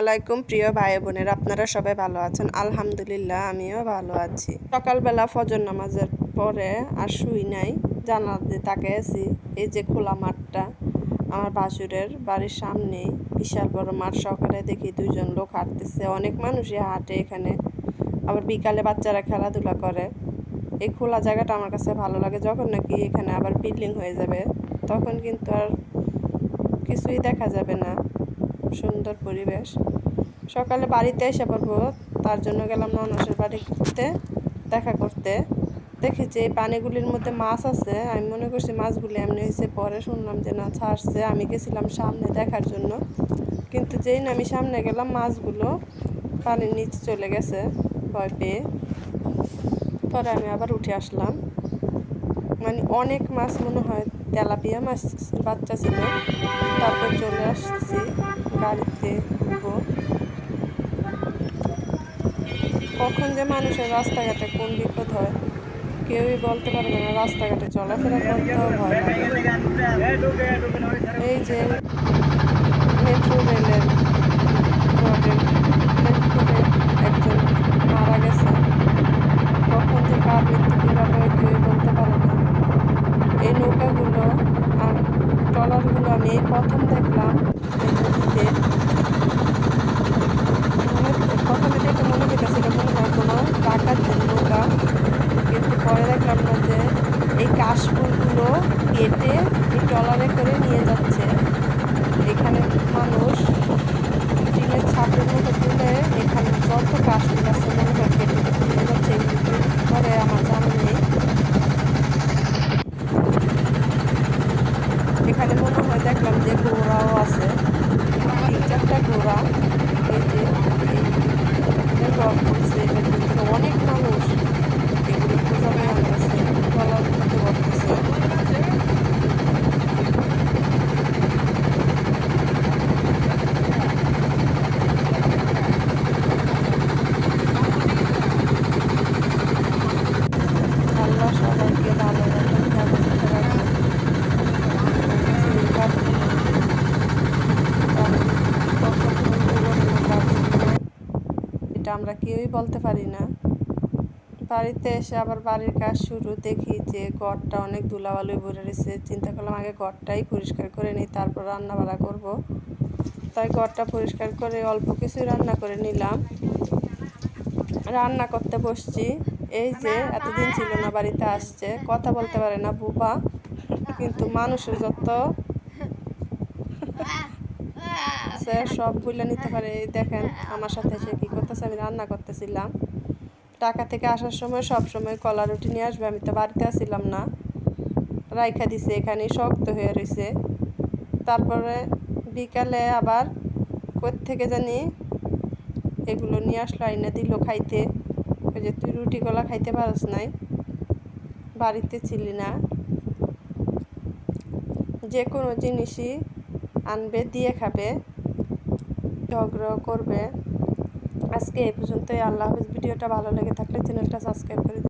আলাইকুম, প্রিয় ভাই বোনের, আপনারা সবাই ভালো আছেন? আলহামদুলিল্লাহ, আমিও ভালো আছি। সকালবেলা ফজর নামাজের পরে আর শুই নাই জানালা দিয়ে আছি। এই যে খোলা মাঠটা, আমার বাসুরের বাড়ির সামনে বিশাল বড় মাঠ। সকালে দেখি দুইজন লোক হাঁটতেছে। অনেক মানুষই হাঁটে এখানে। আবার বিকালে বাচ্চারা খেলাধুলা করে। এই খোলা জায়গাটা আমার কাছে ভালো লাগে। যখন নাকি এখানে আবার বিল্ডিং হয়ে যাবে, তখন কিন্তু আর কিছুই দেখা যাবে না। সুন্দর পরিবেশ। সকালে বাড়িতে এসে পড়ব, তার জন্য গেলাম ননসের বাড়িতে দেখা করতে। দেখি যে পানিগুলির মধ্যে মাছ আছে, আমি মনে করছি মাছগুলি এমনি হয়েছে পরে, শুনলাম যে না ছাড়ছে, আমি গেছিলাম সামনে দেখার জন্য। কিন্তু যেই না আমি সামনে গেলাম, মাছগুলো পানির নিচে চলে গেছে, ভয় পেয়ে। পরে আমি আবার উঠে আসলাম। মানে অনেক মাছ মনে হয় তেলাপিয়া মাছ বাচ্চা ছিল, তারপর চলে আসছি। গাড়িতে উঠবো। কখন যে মানুষের রাস্তাঘাটে কোন বিপদ হয়, কেউই বলতে পারবে না, রাস্তাঘাটে চলাফেরা করতেও ভয় লাগে। এই যে মেট্রো রেলের একজন মারা গেছে। কখন কেউই বলতে পারে না। এই নৌকাগুলো আর ট্রলারগুলো আমি প্রথম দেখলাম এই নদীতে মনে প্রথমে দেখে মনে হইতেছিল মনে হয় কোনো ডাকাতের নৌকা কিন্তু পরে দেখলাম না যে এই কাশফুলগুলো কেটে এই ট্রলারে করে নিয়ে যাচ্ছে। এখানে মানুষ টিনের ছাদের মতো তুলে এখানে যত কাশফুল আছে মনে হয় কেটে নিয়ে যাচ্ছে। পরে আমার জানা নেই। এখানে মনে হয় দেখলাম যে ঘোড়াও আছে। তিন চারটা ঘোড়া এই যে এই রক করছে এটার ভিতরে অনেক মানুষ এগুলো পূজা হয়ে গেছে গলার মধ্যে বসতেছে আল্লাহ সবাইকে ভালো রাখুন হেফাজতে রাখুন এটা আমরা কেউই বলতে পারি না। বাড়িতে এসে আবার বাড়ির কাজ শুরু, দেখি যে ঘরটা অনেক ধুলাবালুই ভরে রয়েছে। চিন্তা করলাম আগে ঘরটাই পরিষ্কার করে নিই, তারপর রান্না বাড়া করব। তাই ঘরটা পরিষ্কার করে অল্প কিছুই রান্না করে নিলাম। রান্না করতে বসছি। এই যে এতদিন ছিল না বাড়িতে আসছে, কথা বলতে পারে না বুবা। কিন্তু মানুষের যত সে সব বুঝলে নিতে পারে। দেখেন, আমার সাথে সে কী করতেছে? আমি রান্না করতেছিলাম। টাকা থেকে আসার সময় সব সময় কলা রুটি নিয়ে আসবে, আমি তো বাড়িতে আসছিলাম না। রাইখা দিছে এখানে শক্ত হয়ে রয়েছে তারপরে বিকালে আবার থেকে জানি এগুলো নিয়ে আসলো, আইনা দিল খাইতে। ওই যে তুই রুটি গলা খাইতে পারস নাই, বাড়িতে ছিলি না। যে কোনো জিনিসই আনবে, দিয়ে খাবে। ঝগড়া করবে। আজকে এই পর্যন্তই। আল্লাহ হাফিজ। ভিডিওটা ভালো লেগে থাকলে চ্যানেলটা সাবস্ক্রাইব করে